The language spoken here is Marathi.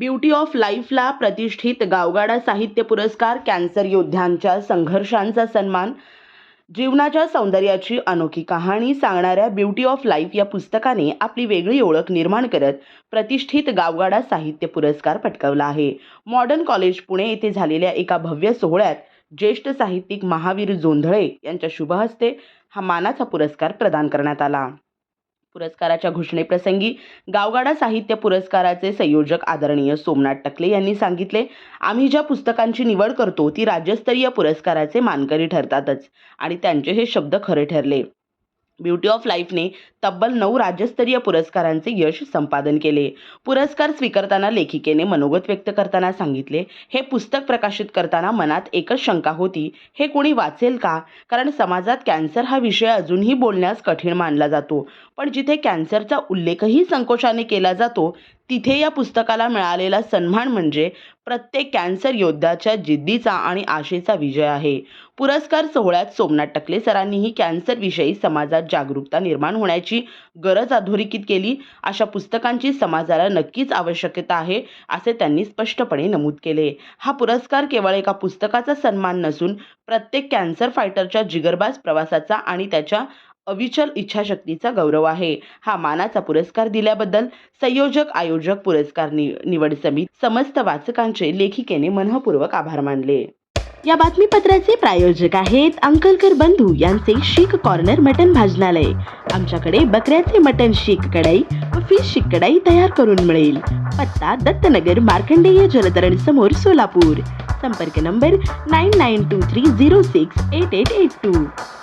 ब्युटी ऑफ लाईफला प्रतिष्ठित गावगाडा साहित्य पुरस्कार कॅन्सर योद्ध्यांच्या संघर्षांचा सन्मान जीवनाच्या सौंदर्याची अनोखी कहाणी सांगणाऱ्या ब्युटी ऑफ लाईफ या पुस्तकाने आपली वेगळी ओळख निर्माण करत प्रतिष्ठित गावगाडा साहित्य पुरस्कार पटकावला आहे. मॉडर्न कॉलेज पुणे येथे झालेल्या एका भव्य सोहळ्यात ज्येष्ठ साहित्यिक महावीर जोंधळे यांच्या शुभहस्ते हा मानाचा पुरस्कार प्रदान करण्यात आला. पुरस्काराच्या घोषणेप्रसंगी गावगाडा साहित्य पुरस्काराचे संयोजक आदरणीय सोमनाथ टकले यांनी सांगितले आम्ही ज्या पुस्तकांची निवड करतो ती राज्यस्तरीय पुरस्काराचे मानकरी ठरतातच आणि त्यांचे हे शब्द खरे ठरले. ब्युटी ऑफ लाईफने तब्बल नऊ राज्यस्तरीय पुरस्कारांचे यश संपादन केले. पुरस्कार स्वीकारताना लेखिकेने मनोगत व्यक्त करताना सांगितले हे पुस्तक प्रकाशित करताना मनात एकच शंका होती हे कोणी वाचेल का? कारण समाजात कॅन्सर हा विषय अजूनही बोलण्यास कठीण मानला जातो. पण जिथे कॅन्सरचा उल्लेखही संकोचाने केला जातो तिथे या पुस्तकाला मिळालेला सन्मान म्हणजे प्रत्येक कॅन्सर योद्ध्याच्या जिद्दीचा आणि आशेचा विजय आहे. पुरस्कार सोहळ्यात सोमनाथ टकले सरांनीही कॅन्सरविषयी समाजात जागरूकता निर्माण होण्याची गरज अधोरेखित केली. अशा पुस्तकांची समाजाला नक्कीच आवश्यकता आहे असे त्यांनी स्पष्टपणे नमूद केले. हा पुरस्कार केवळ एका पुस्तकाचा सन्मान नसून प्रत्येक कॅन्सर फायटरच्या जिगरबाज प्रवासाचा आणि त्याच्या अविचल इच्छाशक्तीचा गौरव आहे. हा मानाचा पुरस्कार दिल्याबद्दल संयोजक आयोजक पुरस्कार नि निवड समिती समस्त वाचकांचे लेखिकेने मनःपूर्वक आभार मानले. या बातमीपत्राचे प्रायोजक आहेत अंकलकर बंधू यांचे शीख कॉर्नर मटन भाजनालय. आमच्याकडे बकऱ्याचे मटन शीख कढाई व फिश शीख कढाई तयार करून मिळेल. पत्ता दत्तनगर मार्कंडेय जलतरण समोर सोलापूर. संपर्क number nine nine two three zero six eight eight eight two